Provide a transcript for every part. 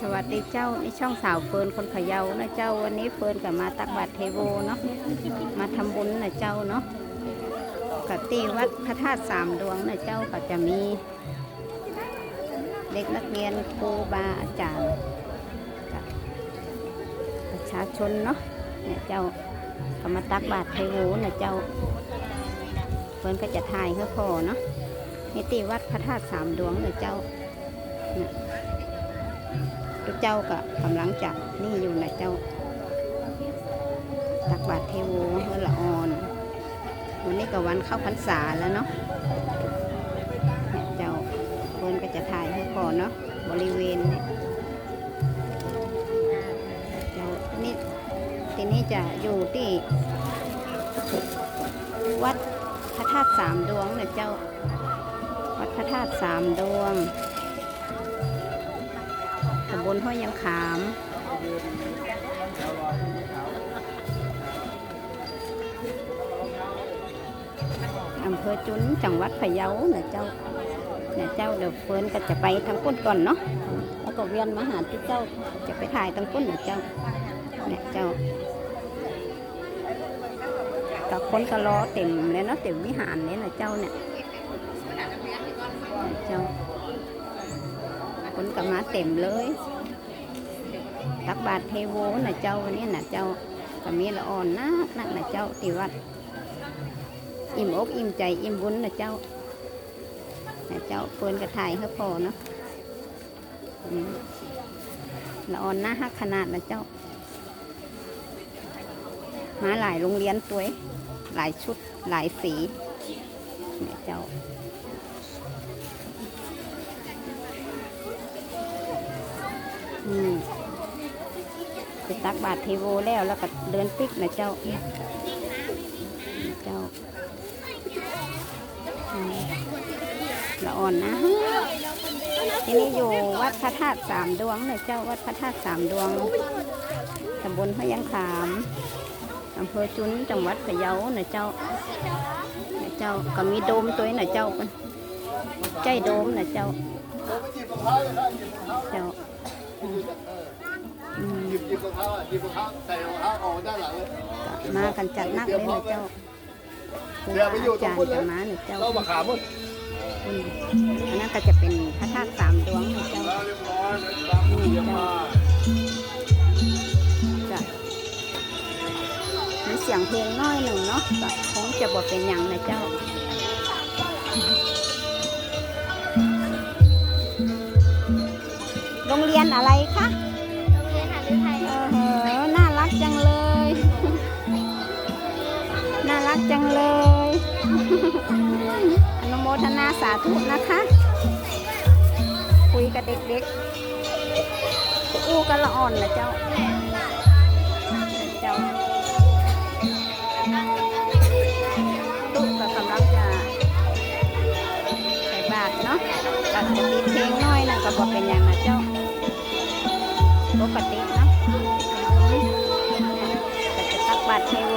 สวัสดีเจ้าในช่องสาวเฟิร์นคนพะเยานะเจ้าวันนี้เฟิร์นกับมาตักบาตรเทโวเนาะมาทำบุญนะเจ้าเนาะกับที่วัดพระธาตุสามดวงนะเจ้าก็จะมี เด็กนักเรียนครูบาอาจารย์กับประชาชนเนาะเนี่ยเจ้าก็มาตักบาตรเทโวนะเจ้าเฟิร์นก็จะถ่ายให้พอเนาะนี่ที่วัดพระธาตุสามดวงนะเจ้าพระ เจ้าก็กำลังจับนี่อยู่นะเจ้า ตักบาตรเทโวเฮือละออนวันนี้ก็วันเข้าพรรษาแล้วเนาะเนี่ยเจ้าเพิ่นก็จะถ่ายให้พอเนาะบริเวณเนี่ยเจ้านี่ทีนี้จะอยู่ที่วัดพระธาตุสามดวงนะเจ้า วัดพระธาตุสามดวง บลห้วยยังขาม อำเภอจุนจังหวัดพะเยาเนี่ยเจ้าเนี่ยเจ้าเดี๋ยวเฟินก็จะไปทางก้นก่อนเนาะ แล้วก็เวียนมาหาที่เจ้าจะไปถ่ายทางก้นเนี่ยเจ้าเนี่ยเจ้ากับคนก็รอเต็มเลยเนาะเต็มวิหารเลยนะเจ้าเนี่ยเจ้าคนก็มาเต็มเลย ตักบาตรเทโวนะเจ้าวันนี้นะเจ้าก็มีละอ่อนนักนักนะเจ้าที่วัด อิ่มอกอิ่มใจอิ่มบุญนะเจ้านะเจ้าเปินกระถ่ายให้พอเนาะละอ่อนน้าฮักขนาดนะเจ้า มาหลายโรงเรียนตัวหลายชุดหลายสีเนี่ยเจ้า อืม ไปตักบาตรเทโวแล้วแล้วก็เดินปิกนะเจ้า เจ้าละอ่อนนะที่นี่อยู่วัดพระธาตุสามดวงนะเจ้าวัดพระธาตุสามดวงตำบลพยังขามอำเภอจุนจังหวัดพะเยานะเจ้านะเจ้าก็มีโดมตัวนี้นะเจ้าใจโดมนะเจ้าเจ้า หยิบหยิบรองเท้าอะหยิบรองเท้าใส่รองเท้าออกด้านหลังเลยก็มากันจัดนักเลยนะเจ้าครูบาอาจารย์จะมาเนี่ยเจ้าเรามาขาหมดอืมอันนั้นก็จะเป็นพระธาตุสามดวงนะเจ้าแล้วเรียบร้อยนะครับเยี่ยมมากจะมีเสียงเพลงน้อยหนึ่งเนาะก็คงจะบอกเป็นอย่างนะเจ้า โรงเรียนอะไรคะ อนุโมทนาสาธุนะคะ คุยกับเด็กๆ อู้กันละอ่อนนะเจ้า เจ้าตุ๊กก็กำลังจะใส่บาทเนาะก็จะติดเพลงน้อยนะก็บอกเป็นอย่างนะเจ้าปกติเนาะก็จะตักบาตรเทโว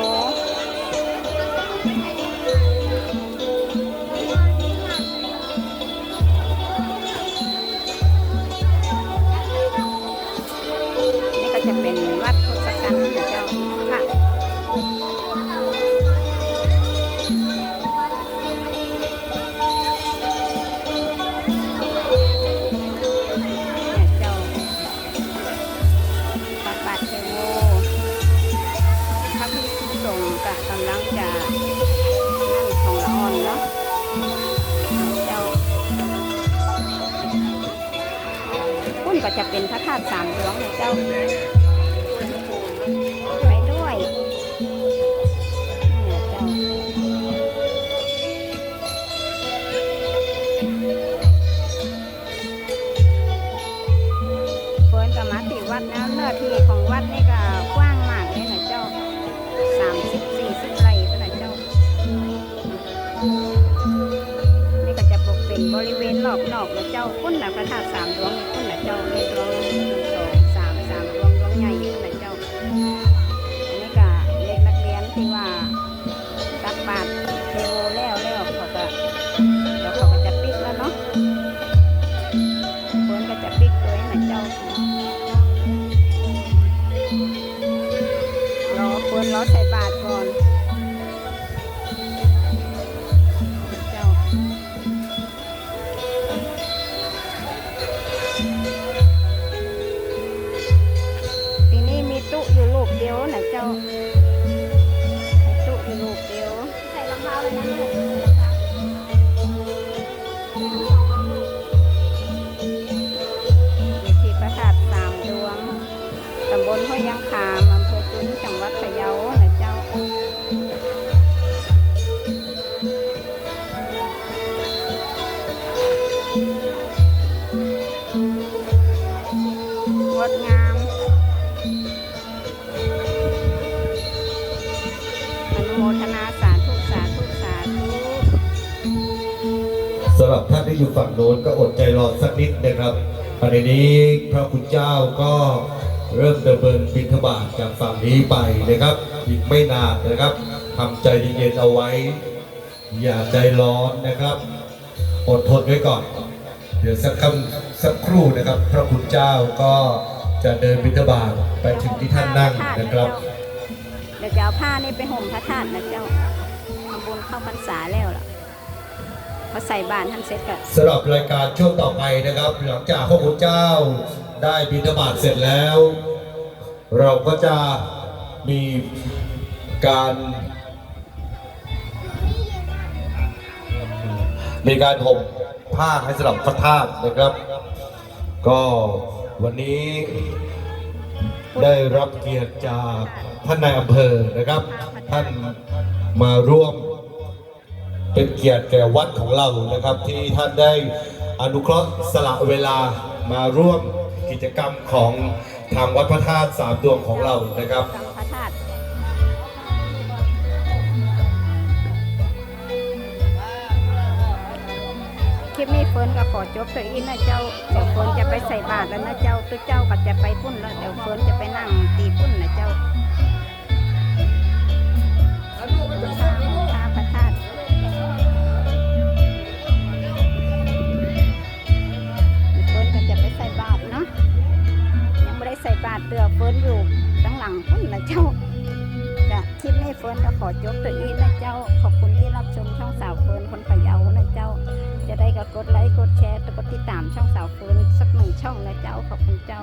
จะเป็นพระธาตุสามดวงนะเจ้าไปด้วยเจ้าเฟิร์นกับมาติวัดนะเนื้อที่ของวัดนี่ก็กว้างมากเลยนะเจ้าสามสิบสี่สิบไร่ก็นะเจ้า นี่ก็จะปกเป็นบริเวณรอบนอกนะเจ้าคุ้นนะพระธาตุสามดวงนี่คุ้นนะเจ้าเรียกดวง หนึ่ องเยนะลูกอยู่ที่พระธาตุสามดวง ตำบลห้วยยังคามอำเภอจุนจังหวัดพะเยานะเจ้า งดงาม อนุโมทนาสา หรับท่านที่อยู่ฝั่งโน้นก็อดใจรอสักนิดนะครับภายในนี้พระคุณเจ้าก็เริ่มดำเนินบิณฑบาตจากฝั่งนี้ไปนะครับอีกไม่นานนะครับทำใจเย็นๆเอาไว้ อย่าใจร้อนนะครับ อดทนไว้ก่อน เดี๋ยวสักคำสักครู่นะครับ พระคุณเจ้าก็จะเดินบิณฑบาตไปถึงที่ท่านนั่งนะครับ เดี๋ยวจะเอาผ้านี่ไปห่มพระธาตุนะเจ้าทำบุญเข้าพรรษาแล้วล่ะ พอใส่บาตรท่านเสร็จก็สำหรับรายการช่วงต่อไปนะครับ หลังจากพระคุณเจ้าได้บิณฑบาตเสร็จแล้ว เราก็จะมีการมีการห่มผ้าให้สำหรับพระธาตุนะครับ ก็วันนี้ได้รับเกียรติจากท่านนายอำเภอนะครับ ท่านมาร่วม เป็นเกียรติแก่วัดของเรานะครับ ที่ท่านได้อนุเคราะห์สละเวลามาร่วมกิจกรรมของทางวัดพระธาตุสามดวงของเรานะครับกรรมพระธาตุคลิปนี้เฟิร์นก็ขอจบตัวอีกนะเจ้าเดี๋ยวเฟิร์นจะไปใส่บาตรแล้วนะเจ้าตัวเจ้าก็จะไปพุ่นแล้วเดี๋ยวเฟิร์นจะไปนั่งตีพุ่นนะเจ้า กะคลิปนี้เฟิร์นก็ขอจบตัวอีกนะเจ้า ขอบคุณที่รับชมช่องสาวเฟิร์นคนพยาวนะเจ้า จะได้ก็กดไลค์กดแชร์กดติดตามช่องสาวเฟิร์นสักหนึ่งช่องนะเจ้าขอบคุณเจ้า